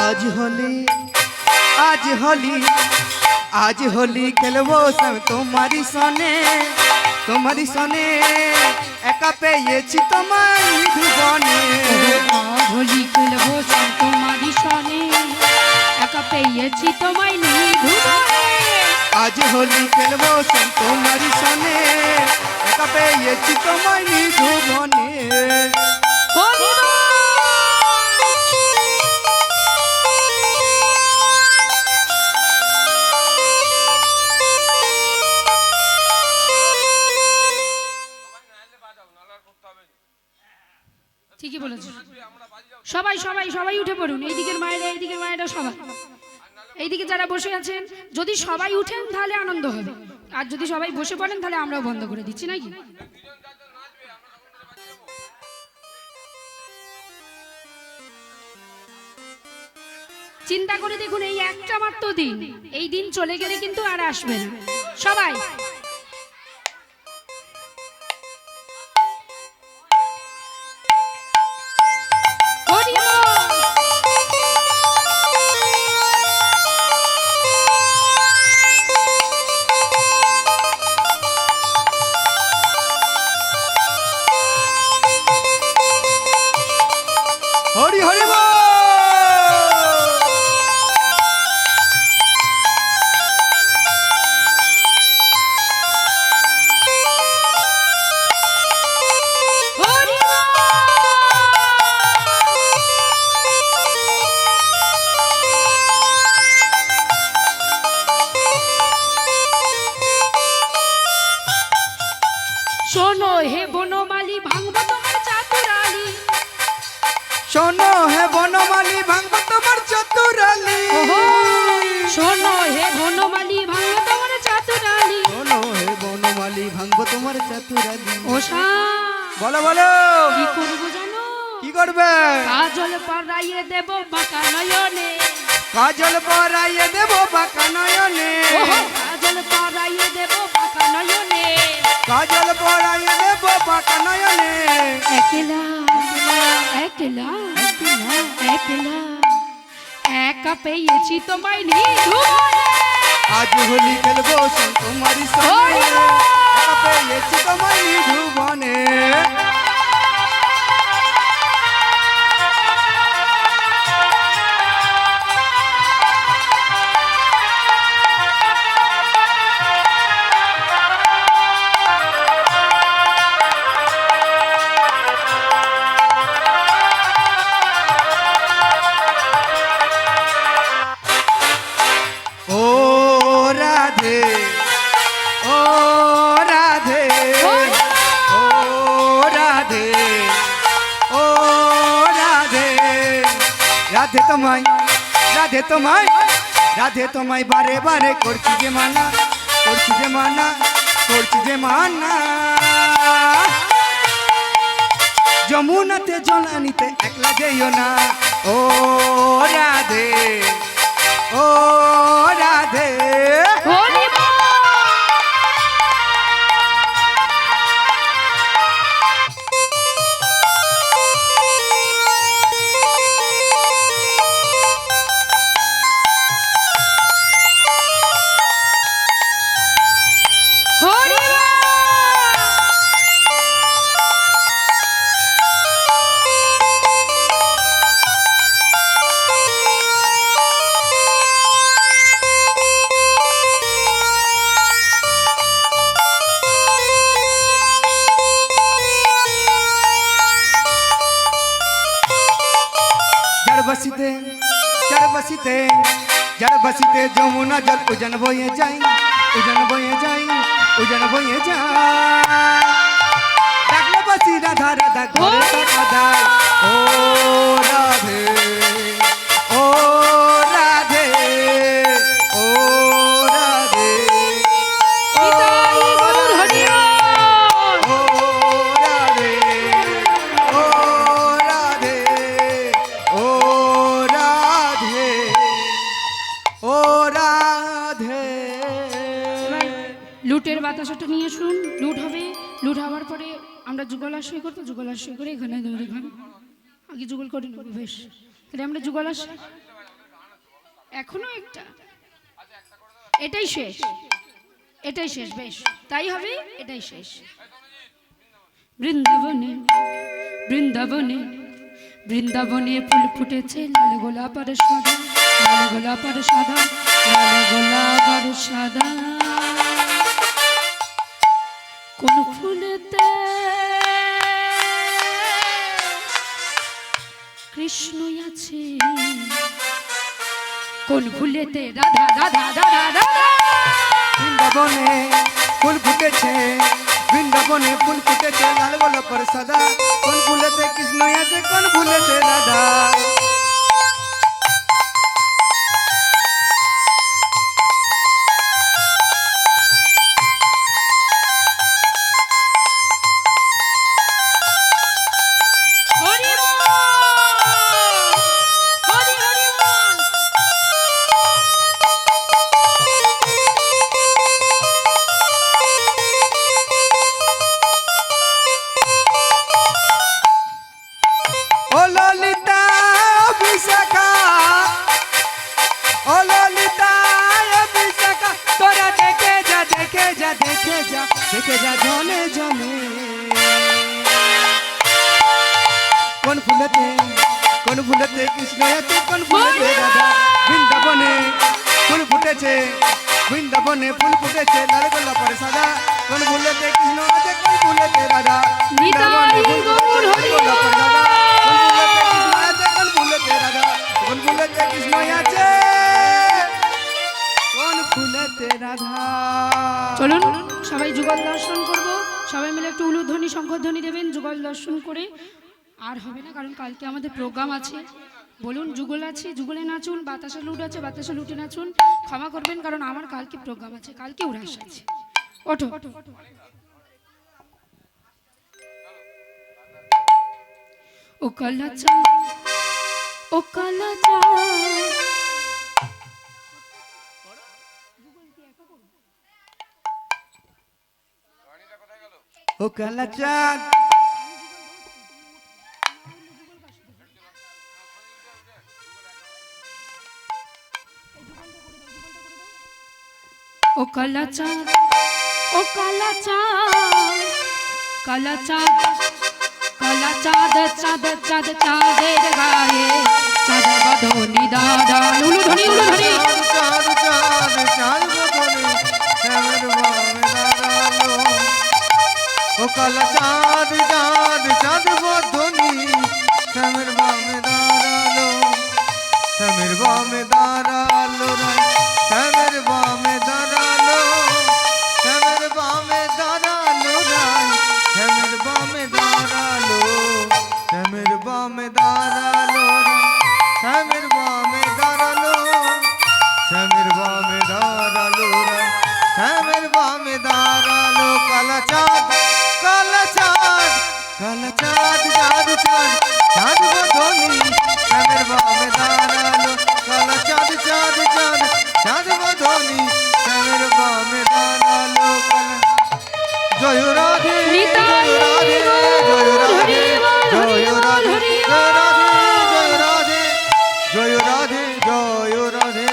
আজ হলি আজ হলি আজ হলি খেলব তোমারি সনে তোমারি সনে। একা পেয়েছি তোমার ধুবনে আজ হোলি খেলব সব তোমারই সনে একা পেয়েছি তোমায় নিধুবনে আজ হলি খেলব তোমারি সনে একা পেয়েছি তোমার ধুবনে হোলি বল! ঠিকই বলেছ। সবাই সবাই সবাই উঠে পড়ুন। এইদিকের মায়েরা এইদিকের মায়েরা সবাই। এইদিকে যারা বসে আছেন, যদি সবাই উঠেন তাহলে আনন্দ হবে। আর যদি সবাই বসে পড়েন তাহলে আমরাও বন্ধ করে দিচ্ছি, নাকি? চিন্তা করে দেখুন, এই একটা মাত্র দিন। এই দিন চলে গেলে কিন্তু আর আসবে না। সবাই শোনো হে বনমালি ভাঙবো তোমার চতুরালি! শোনো হে বনমালি ভাঙবো তোমার চাতুরালি। শোনো হে বনমালি ভাঙবো তোমার চতুরালি। ওষা বলো বলো। কি করব জানো? কি করবে? কাজল পরাইয়ে দেব বাঁকা নয়নে। কাজল পরাইয়ে দেবো বাঁকা নয়নে! কাজল পরাইয়ে দেব নয়নে কাজল পরাইয়ে দেবো বাঁকা নয়নে একলা একলা একলা একা পেয়েছি তোমায় নিধুবনে আজ হোলি খেলব সঙ্গ তোমারি সঙ্গে! একা পেয়েছি তোমার নিধুবনে রাধে তোমায় রাধে তোমায় রাধে তোমায় বারে বারে করছি যে মানা, করছি যে মানা, করছি যে মানা। যমুনাতে জলানিতে একলা যেও না। ও রাধে, ও বসিতে জড় বসিতে জড় বসিতে যমুনা জল উজন বয়ে যাই, উজন বয়ে যাই, উজন বয়ে যাই। ডাকলে বসি রাধা রাধা ঘরে রাধা ও রাধে লুটের বাতাসটা নিয়ে শুন লুট হবে। লুট হওয়ার পরে আমরা যুগলাশয় করব যুগলাশয় করে এখানে ধরে আগে যুগল করে বেশ। তাহলে আমরা যুগলাশয় এখনও একটা। এটাই শেষ। এটাই শেষ, বেশ। তাই হবে? এটাই শেষ। বৃন্দাবনে বৃন্দাবনে বৃন্দাবনে ফুল ফুটেছে লাল গোলাপ আর সাদা। লাল গোলাপ আর সাদা, লাল গোলাপ আর সাদা। কোন ফুলেতে। কৃষ্ণ আছে। কোন ফুলেতে। রাধা রাধা রাধা রাধা বৃন্দাবনে ফুল ফুটেছে। বৃন্দাবনে ফুল ফুটেছে। লাল গোলাপের সাদা। কোন ফুলেতে কৃষ্ণ আছে, কোন ফুলেতে রাধা। কোন কোন ফুলেতে কৃষ্ণ আছে কোন ফুলেতে রাধা? বৃন্দাবনে ফুল ফুটেছে বৃন্দাবনে ফুল ফুটেছে লাল গোলাপের সাদা। কোন ফুলেতে কৃষ্ণ আছে কোন ফুলেতে রাধা? বৃন্দাবনে ফুল ফুটেছে, লাল সাদা, ফুলেতে কৃষ্ণ আছে? কোন ফুলেতে রাধা? চলুন সবাই যুগল দর্শন করব। সবাই মিলে একটু উলুধ্বনি শঙ্খধ্বনি দেবেন যুগল দর্শন করে। আর হবে না, কারণ কালকে আমাদের প্রোগ্রাম আছে। বলুন, যুগল আছে, যুগলে নাচুন বাতাসা লুট আছে, বাতাসা লুটে নাচুন ক্ষমা করবেন, কারণ আমার কালকে প্রোগ্রাম আছে, কালকে উড়াস আছে। ওঠো। ও কালা চা, ও কালা চা। ও কালা চাঁদ ও কালা চাঁদ ও কালা চাঁদ কালা চাঁদ চাঁদ চাঁদ চাঁদ চাঁদের গায়ে চাঁদ বদনি দাদা উলু ধনি উলু ধনি চাঁদ চাঁদ চাঁদ বদনে শ্যামের বামে দাঁড়াল ও কালা চাঁদ চাঁদ চাঁদ বদনি শ্যামের বামে দাঁড়াল শ্যামের বামে দাঁড়াল শ্যামের বামে চাঁদ কালা চাঁদ কালা চাঁদ চাঁদ চাঁদ চাঁদ বদনি শ্যামের বামে দাঁড়াল কালা চাঁদ চাঁদ চাঁদ চাঁদ বদনি শ্যামের বামে দাঁড়াল কালা জয় রাধে, জয় জয় রাধে জয় রাধে জয় রাধে জয় রাধে।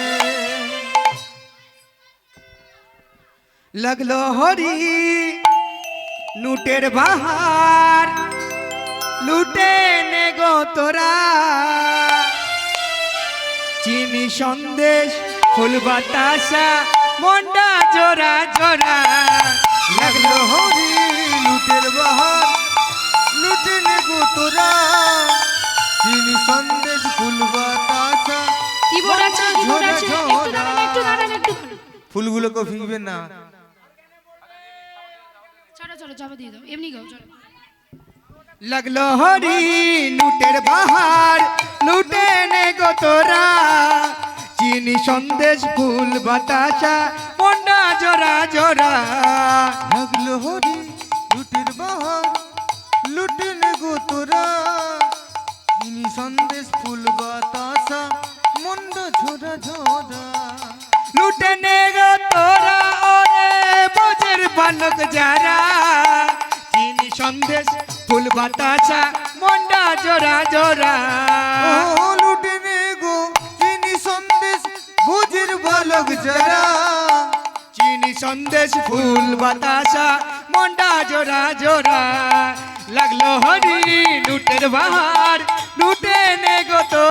লাগল হরি লুটের বাহার লুটে নে গো তোরা। চিনি সন্দেশ ফুল বাতাসা মন্ডা জোড়া জোড়া। লাগল হরি লুটের বাহার লুটে নে গো তোরা। চিনি সন্দেশ ফুল বাতাসা কিবোর্ড আছে? কিবোর্ড আছে? একটু দাঁড়ান একটু ফুলগুলোকে ফিকবেন না। ছাড়ো চাপা দিয়ে দাও। এমনি গাও, চলো। লাগল হরি লুটের বাহার লুটে নে গো তোরা। চিনি সন্দেশ, ফুল, বাতাসা, মন্ডা জোড়া জোড়া সন্দেশ ফুল বাতাসা মন্ডা জোড়া জোড়া। ও লুটে নে গো চিনি সন্দেশ চোখ জোড়া চিনি সন্দেশ ফুল বাতাসা মন্ডা জোড়া জোড়া। লাগল হরি লুটের বাহার লুটে নে গো তো।